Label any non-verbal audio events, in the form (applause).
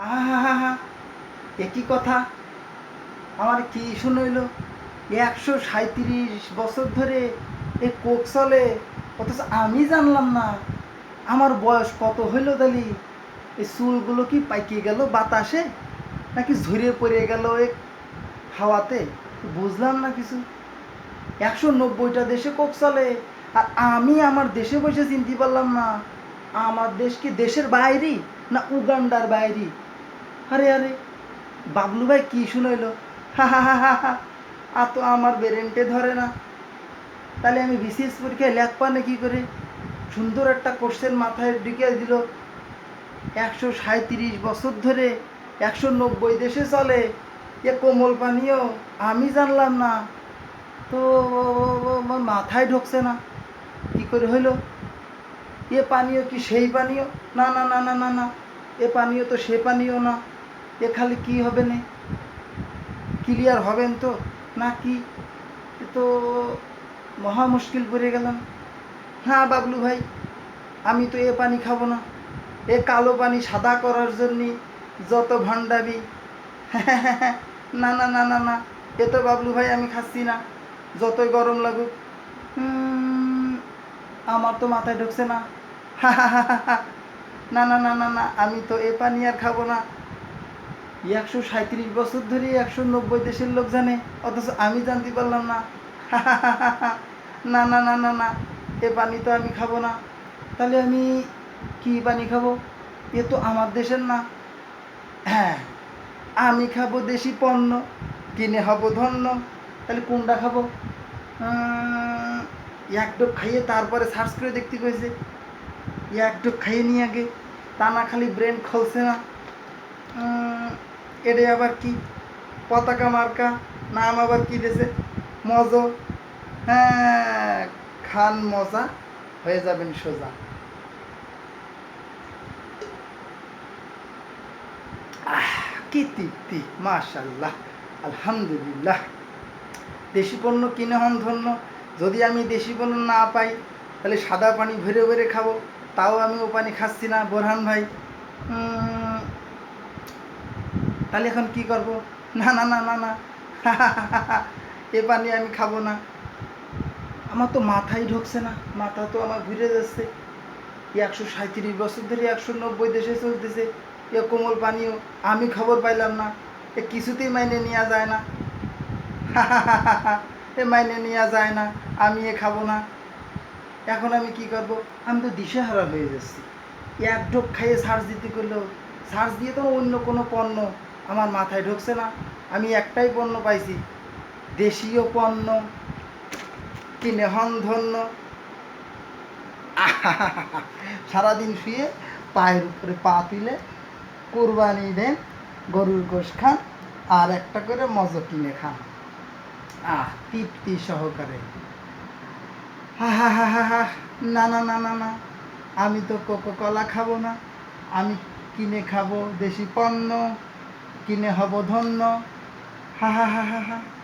আহা একই কথা? আমার কি শুনইল একশো সাঁত্রিশ বছর ধরে এ কোক চলে, অথচ আমি জানলাম না। আমার বয়স কত হইল দালি? এই চুলগুলো কি পাইকে গেল বাতাসে? নাকি ঝরে পড়ে গেল এ হাওয়াতে? বুঝলাম না কিছু। একশো নব্বইটা দেশে কোক চলে, আর আমি আমার দেশে বসে চিনতে পারলাম না। আমার দেশ কি দেশের বাইরে, না উগান্ডার বাইরে? আরে আরে, বাবলু ভাই কি শুনাইলো? হা হা হা হা হা আর তো আমার বেরেন্টে ধরে না। তাহলে আমি বিসিএস পরীক্ষায় লেখপা না কি করে? সুন্দর একটা কোশ্চেন মাথায় ঢুকে দিল। একশো সাঁত্রিশ বছর ধরে একশো নব্বই দেশে চলে। এ কোমল পানীয় আমি জানলাম না। তো মাথায় ঢুকছে না। কি করে হইল? এ পানীয় কি সেই পানীয়? না না না না না না, এ পানীয় তো সে পানীয় না। এ খালি কি হবে না? ক্লিয়ার হবেন তো? না কি? তো মহা মুশকিল পড়ে গেলাম। হ্যাঁ বাবলু ভাই, আমি তো এ পানি খাব না। এ কালো পানি সাদা করার জন্যে যত ভণ্ডাবি (laughs) না না না না না, এ তো বাবলু ভাই আমি খাচ্ছি না। যতই গরম লাগুক। আমার তো মাথায় ঢুকছে না। (laughs) না না না না না, আমি তো এ পানি আর খাব না। একশো সাঁত্রিশ বছর ধরে একশো নব্বই দেশের লোক জানে, অথচ আমি জানতে পারলাম না। (laughs) না না না না না, এ পানি তো আমি খাব না। তাহলে আমি কি পানি খাব? এ তো আমার দেশের না। হ্যাঁ আমি খাব দেশি পণ্য, কিনে হব ধন্য। তাহলে কোনটা খাব? এক ডোক খাইয়ে তারপরে সার্চ করে দেখতে কইছে এক ডোক খাইয়ে নিয়ে আগে। তা না খালি ব্রেন খলছে না। এটাই আবার কি? পতাকা মার্কা? নাম আবার কি দেছে? মজ? হ্যাঁ খান মজা, হয়ে যাবেন সোজা। কি তৃপ্তি মাশাল্লাহ আলহামদুলিল্লাহ। দেশি পণ্য কিনে হন ধন্য। যদি আমি দেশি পণ্য না পাই, তাহলে সাদা পানি ভরে ভরে খাব। তাও আমি ও পানি খাচ্ছি না, বোরহান ভাই। তাহলে এখন কি করব? না না না না না। (laughs) এ পানি আমি খাব না। আমার তো মাথায় ঢুকছে না। মাথা তো আমার ঘুরে যাচ্ছে। একশো সাঁত্রিশ বছর ধরে একশো নব্বই দেশে চলতেছে। এ কোমল পানীয় আমি খবর পাইলাম না। এ কিছুতেই মাইনে নেওয়া যায় না। (laughs) এ মাইনে নেওয়া যায় না। আমি এ খাব না। এখন আমি কি করব? আমি তো দিশেহারা হয়ে যাচ্ছি। এক ঢোক খাইয়ে সার্চ দিতে করলেও সার্চ দিয়ে তো অন্য কোনো পণ্য আমার মাথায় ঢুকছে না। আমি একটাই পণ্য পাইছি, দেশীয় পণ্য, কিনে হন ধন্য সারাদিন শুয়ে পায়ের উপরে পা তুলে কোরবানি দেন, গরুর গোশ খান, আর একটা করে মজ কিনে খান। আহ, তৃপ্তি সহকারে। হা হা হা হা হা না না না না না। আমি তো কোকো কলা খাব না। আমি কিনে খাব দেশি পণ্য। কিনে হব ধন্য। হা হা হা হা হা।